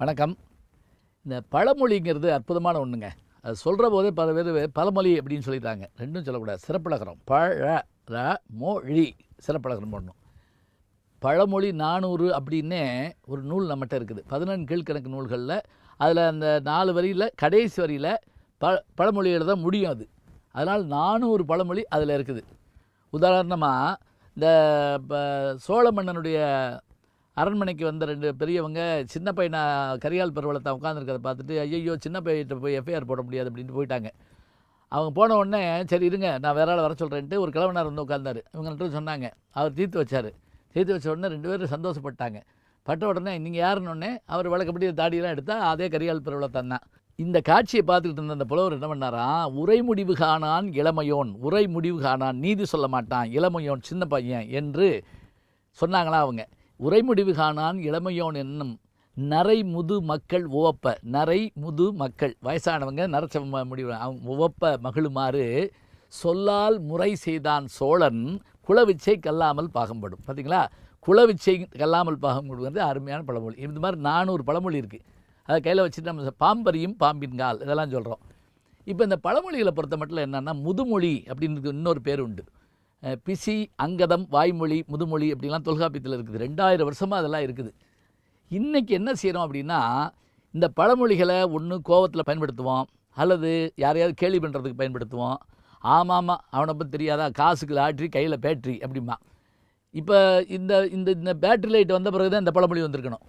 வணக்கம். இந்த பழமொழிங்கிறது அற்புதமான ஒன்றுங்க அது சொல்கிற போதே பல பேர் பழமொழி அப்படின்னு சொல்லிட்டாங்க. ரெண்டும் சொல்லக்கூடாது. சிறப்பழகரம் பழ ர மொழி சிறப்பழகரம் பண்ணணும் பழமொழி நானூறு அப்படின்னே ஒரு நூல் நம்மகிட்ட இருக்குது. பதினெண்டு கீழ்கணக்கு நூல்களில். அதில் அந்த நாலு வரியில் கடைசி வரியில் ப பழமொழி எழுத முடியும் அது. அதனால் நானூறு பழமொழி அதில் இருக்குது. உதாரணமாக இந்த சோழ மன்னனுடைய அரண்மனைக்கு வந்த ரெண்டு பெரியவங்க சின்ன பையனை கரியால் பெருவளத்தை உட்காந்துருக்கிறத பார்த்துட்டு ஐயோ சின்ன பையிட்ட போய் எஃப்ஐஆர் போட முடியாது அப்படின்ட்டு போயிட்டாங்க. அவங்க போன உடனே சரி இருங்க நான் வேற ஆள் வர சொல்கிறேன்ட்டு ஒரு கிழவனார் வந்து உட்காந்தார் இவங்கள்ட்ட சொன்னாங்க. அவர் தீர்த்து வச்சார். தீர்த்து வச்ச உடனே ரெண்டு பேரும் சந்தோஷப்பட்டாங்க. பட்ட உடனே நீங்கள் யாருன்னு உடனே அவர் வழக்கப்படி தாடியெல்லாம் எடுத்தால் அதே கரியால் பெருவளத்தான் தான். இந்த காட்சியை பார்த்துக்கிட்டு இருந்த அந்த புலவர் என்ன பண்ணாராம் உரை முடிவு காணான் இளமையோன் உரை முடிவு காணான் நீதி சொல்ல மாட்டான் இளமையோன் சின்ன பையன் என்று சொன்னாங்களா அவங்க. உரைமுடிவு காணான் இளமையோன் என்னும் நரை முது மக்கள் உவப்ப நரை முது மக்கள். வயசானவங்க நரச்ச முடிவு உவப்ப மகிழுமாறு சொல்லால் முறை செய்தான் சோழன் குலவிச்சை கல்லாமல் பாகம்படும். பார்த்தீங்களா குலவிச்சை கல்லாமல் பாகம்படுவது அருமையான பழமொழி. இந்த மாதிரி நானூறு பழமொழி இருக்குது அதை கையில் வச்சுட்டு நம்ம பாம்பரியும் பாம்பின்கால் இதெல்லாம் சொல்கிறோம் இப்போ இந்த பழமொழிகளை பொறுத்த மட்டும் என்னென்னா முதுமொழி அப்படின்னு இன்னொரு பேர் உண்டு. பிசி அங்கதம் வாய்மொழி முதுமொழி அப்படிலாம் தொல்காப்பியத்தில் இருக்குது. ரெண்டாயிரம் வருஷமாக அதெல்லாம் இருக்குது. இன்றைக்கி என்ன செய்கிறோம் அப்படின்னா இந்த பழமொழிகளை ஒன்று கோவத்தில் பயன்படுத்துவோம் அல்லது யாரையாவது கேலி பண்ணுறதுக்கு பயன்படுத்துவோம். ஆமாம் அவனை பற்றி தெரியாதா? காசுக்கு லாட்ரி கையில் பேட்ரி அப்படிமா இப்போ இந்த இந்த இந்த பேட்ரி லைட் வந்த பிறகு தான் இந்த பழமொழி வந்திருக்கணும்.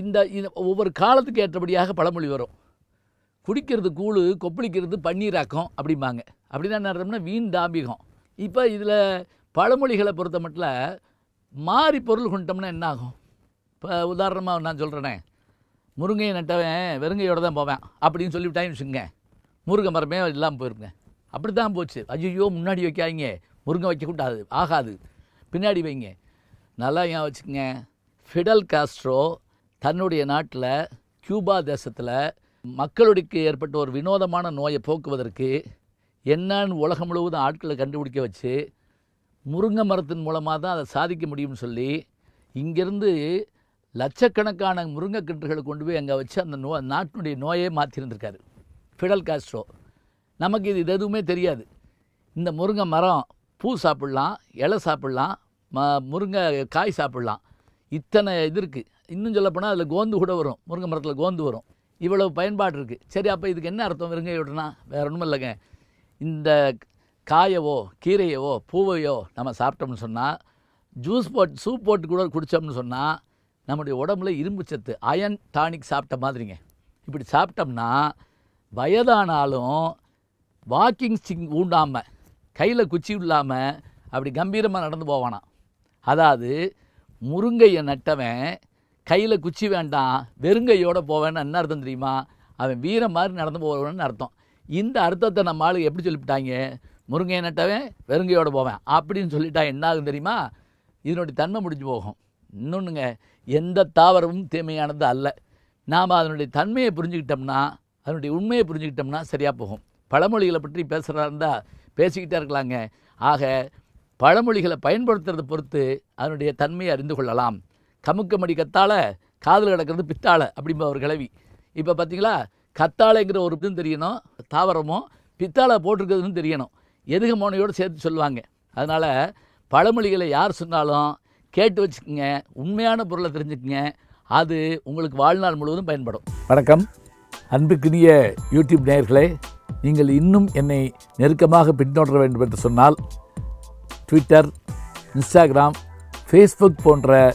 இந்த இந்த ஒவ்வொரு காலத்துக்கு ஏற்றபடியாக பழமொழி வரும். குடிக்கிறது கூழு கொப்பளிக்கிறது பன்னீராக்கம் அப்படிம்பாங்க. அப்படின்னா என்ன அர்த்தம்னா வீண் தாம்பிகம். இப்போ இதில் பழமொழிகளை பொறுத்த மட்டும் மாறி பொருள் கொண்டோம்னா என்ன ஆகும்? இப்போ உதாரணமாக நான் சொல்கிறேனே முருங்கையை நட்டவன் வெறுங்கையோடு தான் போவேன் அப்படின்னு சொல்லிவிட்டாங்கன்னு வச்சுங்க முருங்கை மரமே இல்லாமல் போயிருங்க. அப்படி தான் போச்சு. ஐயோ முன்னாடி வைக்காதீங்க. முருங்கை வைக்கக்கூடாது ஆகாது. பின்னாடி வைங்க. நல்லா ஏன் வச்சுக்கோங்க. ஃபிடல் காஸ்ட்ரோ தன்னுடைய நாட்டில் கியூபா தேசத்தில் மக்களுக்கு ஏற்பட்ட ஒரு வினோதமான நோயை போக்குவதற்கு என்னன்னு உலகம் முழுவதும் ஆட்களை கண்டுபிடிக்க வச்சு முருங்கை மரத்தின் மூலமாக தான் அதை சாதிக்க முடியும்னு சொல்லி இங்கேருந்து லட்சக்கணக்கான முருங்கைக்கன்றுகளை கொண்டு போய் அங்கே வச்சு அந்த நோ நாட்டினுடைய நோயே மாற்றிருந்திருக்காரு ஃபிடல் காஸ்ட்ரோ நமக்கு இது இது எதுவுமே தெரியாது. இந்த முருங்கை மரம் பூ சாப்பிட்லாம் இலை சாப்பிட்லாம் ம முருங்கை காய் சாப்பிட்லாம். இத்தனை இது இருக்குது இன்னும் சொல்லப்போனால் அதில் கோந்து கூட வரும். முருங்கை மரத்தில் கோந்து வரும். இவ்வளவு பயன்பாடு இருக்குது சரி அப்போ இதுக்கு என்ன அர்த்தம்? முருங்கையோடனா வேற ஒன்றும் இல்லைங்க. இந்த காயவோ கீரையவோ பூவையோ நம்ம சாப்பிட்டோம்னு சொன்னால் ஜூஸ் போட்டு சூப் போட்டு கூட குடித்தோம்னு சொன்னால் நம்முடைய உடம்புல இரும்பு சத்து அயன் டானிக் சாப்பிட்ட மாதிரிங்க. இப்படி சாப்பிட்டோம்னா வயதானாலும் வாக்கிங் ஸ்டிங் ஊண்டாமல் கையில் குச்சி இல்லாமல் அப்படி கம்பீரமாக நடந்து போவானாம். அதாவது முருங்கையை நட்டவன் கையில் குச்சி வேண்டாம் வெறுங்கையோடு போவேன்னு என்ன அர்த்தம் தெரியுமா? அவன் வீரம் மாதிரி நடந்து போவான்னு அர்த்தம். இந்த அர்த்தத்தை நம்ம ஆளுக்கு எப்படி சொல்லிவிட்டாங்க? முருங்கையை நட்டவன் வெறுங்கையோடு போவேன் அப்படின்னு சொல்லிட்டா என்ன ஆகும் தெரியுமா? இதனுடைய தன்மை முடிஞ்சு போகும். இன்னொன்றுங்க எந்த தாவரமும் தீமையானது அல்ல. நாம் அதனுடைய தன்மையை புரிஞ்சுக்கிட்டோம்னா அதனுடைய உண்மையை புரிஞ்சுக்கிட்டோம்னா சரியாக போகும். பழமொழிகளை பற்றி பேசுகிறதா இருந்தால் பேசிக்கிட்டே இருக்கலாங்க. ஆக பழமொழிகளை பயன்படுத்துறதை பொறுத்து அதனுடைய தன்மையை அறிந்து கொள்ளலாம். கமுக்கமடி கத்தாழ காதில் கிடக்கிறது பித்தாழ அப்படிம்பா ஒரு கிளவி இப்போ பார்த்தீங்களா கத்தாழைங்கிற ஒரு இதுவும் தெரியணும் தாவரமும் பித்தாழை போட்டிருக்கிறதுன்னு தெரியணும். எதுக மோனையோடு சேர்த்து சொல்லுவாங்க. அதனால் பழமொழிகளை யார் சொன்னாலும் கேட்டு வச்சுக்கோங்க உண்மையான பொருளை தெரிஞ்சுக்கங்க அது உங்களுக்கு வாழ்நாள் முழுவதும் பயன்படும். வணக்கம். அன்புக்குரிய யூடியூப் நேயர்களே நீங்கள் இன்னும் என்னை நெருக்கமாக பின்தொடர வேண்டும் என்று சொன்னால் ட்விட்டர் இன்ஸ்டாகிராம் ஃபேஸ்புக் போன்ற